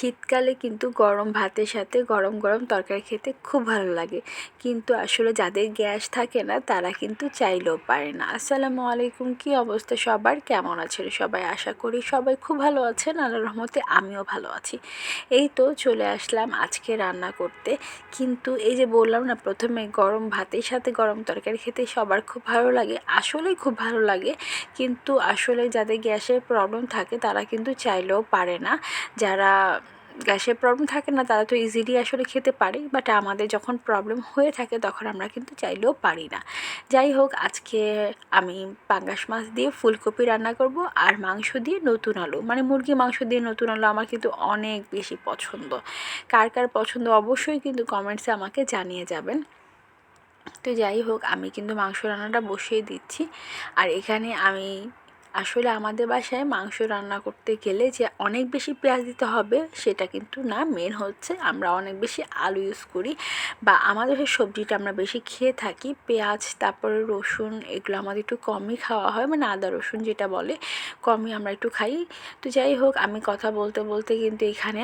শীতকালে কিন্তু গরম ভাতের সাথে গরম গরম তরকারি খেতে খুব ভালো লাগে। কিন্তু আসলে যাদের গ্যাস থাকে না, তারা কিন্তু চাইলেও পারে না। আসসালামু আলাইকুম, কী অবস্থা সবার? কেমন আছেন সবাই? আশা করি সবাই খুব ভালো আছেন। আল্লাহ রহমতে আমিও ভালো আছি। এই তো চলে আসলাম আজকে রান্না করতে। কিন্তু এই যে বললাম না, প্রথমে গরম ভাতের সাথে গরম তরকারি খেতে সবার খুব ভালো লাগে, আসলেই খুব ভালো লাগে। কিন্তু আসলে যাদের গ্যাসের প্রবলেম থাকে, তারা কিন্তু চাইলেও পারে না। যারা গ্যাসের প্রবলেম থাকে না, তারা তো ইজিলি আসলে খেতে পারে বাট আমাদের যখন প্রবলেম হয়ে থাকে তখন আমরা কিন্তু চাইলেও পারি না। যাই হোক, আজকে আমি পাঙ্গাস মাছ দিয়ে ফুলকপি রান্না করব আর মাংস দিয়ে নতুন আলু। মানে মুরগি মাংস দিয়ে নতুন আলু আমার কিন্তু অনেক বেশি পছন্দ। কার কার পছন্দ অবশ্যই কিন্তু কমেন্টসে আমাকে জানিয়ে যাবেন। তো যাই হোক, আমি কিন্তু মাংস রান্নাটা বসিয়ে দিচ্ছি। আর এখানে আমি আসলে আমাদের বাসায় মাংস রান্না করতে গেলে যে অনেক বেশি পেঁয়াজ দিতে হবে সেটা কিন্তু না মেন হচ্ছে আমরা অনেক বেশি আলু ইউজ করি বা আমাদের সবজিটা আমরা বেশি খেয়ে থাকি, পেঁয়াজ, তারপরে রসুন এগুলো আমাদের একটু কমই খাওয়া হয় মানে আদা, রসুন যেটা বলে কমই আমরা একটু খাই। তো যাই হোক, আমি কথা বলতে বলতে কিন্তু এখানে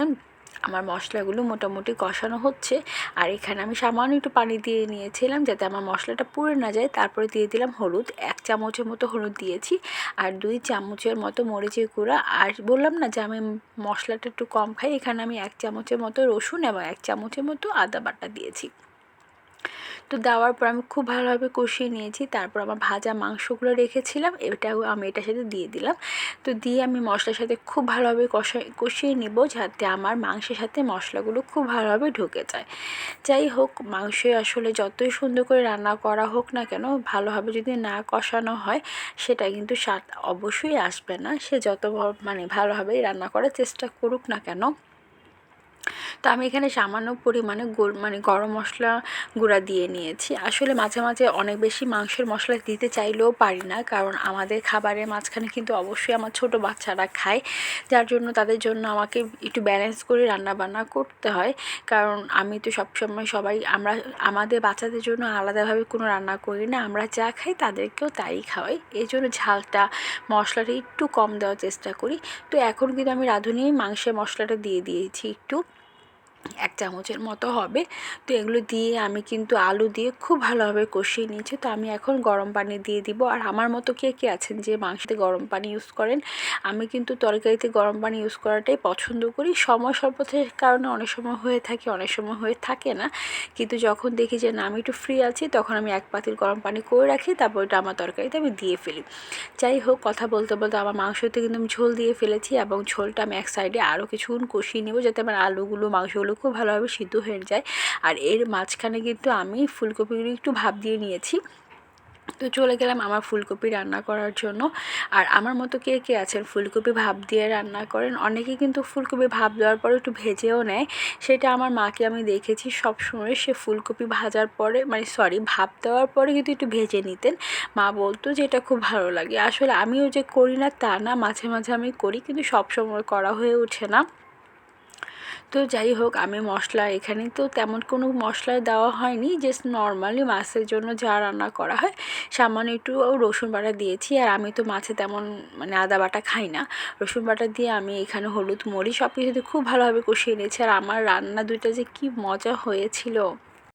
আমার মশলাগুলো মোটামুটি কষানো হচ্ছে। আর এখানে আমি সামান্য একটু পানি দিয়ে নিয়েছিলাম যাতে আমার মশলাটা পুড়ে না যায়। তারপরে দিয়ে দিলাম হলুদ। এক চামচের মতো হলুদ দিয়েছি। আর দুই চামচের মতো মরিচের গুঁড়া। আর বললাম না যে আমি মশলাটা একটু কম খাই। এখানে আমি এক চামচের মতো রসুন এবং এক চামচের মতো আদা বাটা দিয়েছি। তো দেওয়ার পর আমি খুব ভালোভাবে কষিয়ে নিয়েছি। তারপর আমার ভাজা মাংসগুলো রেখেছিলাম, এটাও আমি এটার সাথে দিয়ে দিলাম। তো দিয়ে আমি মশলার সাথে খুব ভালোভাবে কষা কষিয়ে নিব যাতে আমার মাংসের সাথে মশলাগুলো খুব ভালোভাবে ঢুকে যায়। যাই হোক, মাংস আসলে যতই সুন্দর করে রান্না করা হোক না কেন, ভালোভাবে যদি না কষানো হয়, সেটা কিন্তু স্বাদ অবশ্যই আসবে না। সে যত মানে ভালোভাবেই রান্না করার চেষ্টা করুক না কেন তো আমি এখানে সামান্য পরিমাণে মানে গরম মশলা গুঁড়া দিয়ে নিয়েছি। আসলে মাঝে মাঝে অনেক বেশি মাংসের মশলা দিতে চাইলেও পারি না, কারণ আমাদের খাবারের মাঝখানে কিন্তু অবশ্যই আমার ছোট বাচ্চারা খায়। যার জন্য তাদের জন্য আমাকে একটু ব্যালেন্স করে রান্না বান্না করতে হয়। কারণ আমি তো সবসময় সবাই, আমরা, আমাদের বাচ্চাদের জন্য আলাদাভাবে কোনো রান্না করি না। আমরা যা খাই তাদেরকেও তাই খাওয়াই। এই জন্য ঝালটা, মশলাটা একটু কম দেওয়ার চেষ্টা করি। তো এখন কিন্তু আমি রাঁধুনি মাংসের মশলাটা দিয়ে দিয়েছি একটু। এক চামচের মতো হবে। তো এগুলো দিয়ে আমি কিন্তু আলু দিয়ে খুব ভালোভাবে কষিয়ে নিয়েছি। তো আমি এখন গরম পানি দিয়ে দিব। আর আমার মতো কে কে আছেন যে মাংসতে গরম পানি ইউজ করেন, আমি কিন্তু তরকারিতে গরম পানি ইউজ করাটাই পছন্দ করি। সময় স্বল্পতার কারণে অনেক সময় হয়ে থাকে, অনেক সময় হয়ে থাকে না। কিন্তু যখন দেখি যে না, আমি একটু ফ্রি আছি, তখন আমি এক পাতিল গরম পানি করে রাখি, তারপর ওটা আমার তরকারিতে আমি দিয়ে ফেলি। যাই হোক, কথা বলতে বলতে আমার মাংসতে কিন্তু আমি ঝোল দিয়ে ফেলেছি এবং ঝোলটা আমি এক সাইডে আরও কিছুক্ষণ কষিয়ে নেব যাতে আমার আলুগুলো, মাংসগুলো খুব ভালোভাবে সিদ্ধ হয়ে যায়। আর এর মাঝখানে কিন্তু আমি ফুলকপিগুলো একটু ভাব দিয়ে নিয়েছি। তো চলে গেলাম আমার ফুলকপি রান্না করার জন্য। আর আমার মতো কে কে আছেন? ফুলকপি ভাপ দিয়ে রান্না করেন? অনেকে কিন্তু ফুলকপি ভাপ দেওয়ার পরে একটু ভেজেও নেয়। সেটা আমার মাকে আমি দেখেছি সব সময় সে ফুলকপি ভাজার পরে মানে সরি ভাপ দেওয়ার পরে কিন্তু একটু ভেজে নিতেন। মা বলতো যে এটা খুব ভালো লাগে। আসলে আমিও যে করি না, তা না, মাঝে মাঝে আমি করি, কিন্তু সব সময় করা হয়ে ওঠে না। তো যাই হোক, আমি মশলা এখানে তো তেমন কোনো মশলা দেওয়া হয়নি জাস্ট নর্মালি মাছের জন্য যা রান্না করা হয়, সামান্য একটু রসুন বাটা দিয়েছি। আর আমি তো মাছে তেমন মানে আদা বাটা খাই না। রসুন বাটা দিয়ে আমি এখানে হলুদ মরিচ সব কিছুতে খুব ভালোভাবে কষিয়ে নিয়েছি। আর আমার রান্না দুইটা যে কি মজা হয়েছিল।